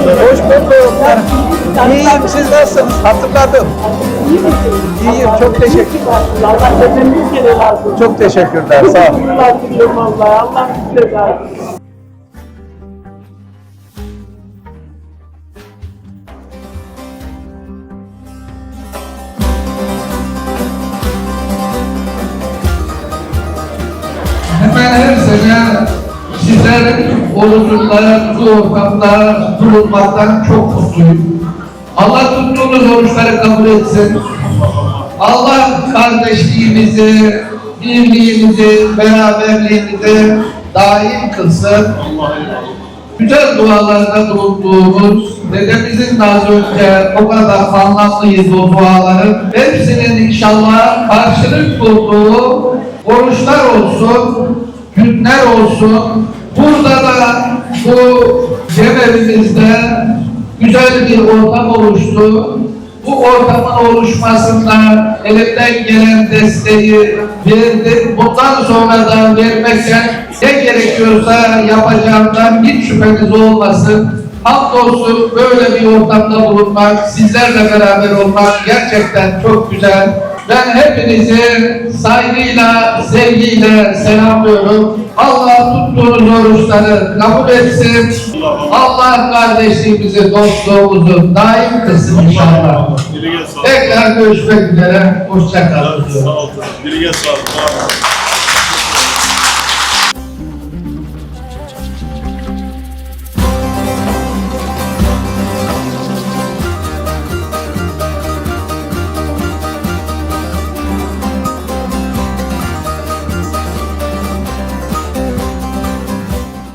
Hoş bulduk. İyiyim, siz nasılsınız? Hatırladım. İyiyim, çok teşekkür Allah hepimiz kere lazım. Çok teşekkürler, sağ olun. Allah diliyorum vallahi. Allah size lazım. Hemen her sene sizlerin orucunda, bu ortamda bulunmaktan çok mutluyum. Allah tuttuğunuz oruçları kabul etsin. Allah kardeşliğimizi, birliğimizi, beraberliğimizi daim kılsın. Güzel dualarda bulunduğumuz, dedemizin de az önce o kadar anlamlıyız o duaların. Hepsinin inşallah karşılık bulduğu oruçlar olsun, günler olsun. Burada da bu cemevimizde güzel bir ortam oluştu. Bu ortamın oluşmasında elimden gelen desteği verdim. Bundan sonra da vermekten ne gerekiyorsa yapacağımdan hiç şüpheniz olmasın. Hamdolsun böyle bir ortamda bulunmak, sizlerle beraber olmak gerçekten çok güzel. Ben hepinizi saygıyla, sevgiyle selamlıyorum. Allah tuttuğunuz oruçları kabul etsin. Allah kardeşliğimizi, dostluğumuzu daim kılsın inşallah. Tekrar görüşmek üzere. Hoşçakalın. Sağ ol. Dile gel sağ ol.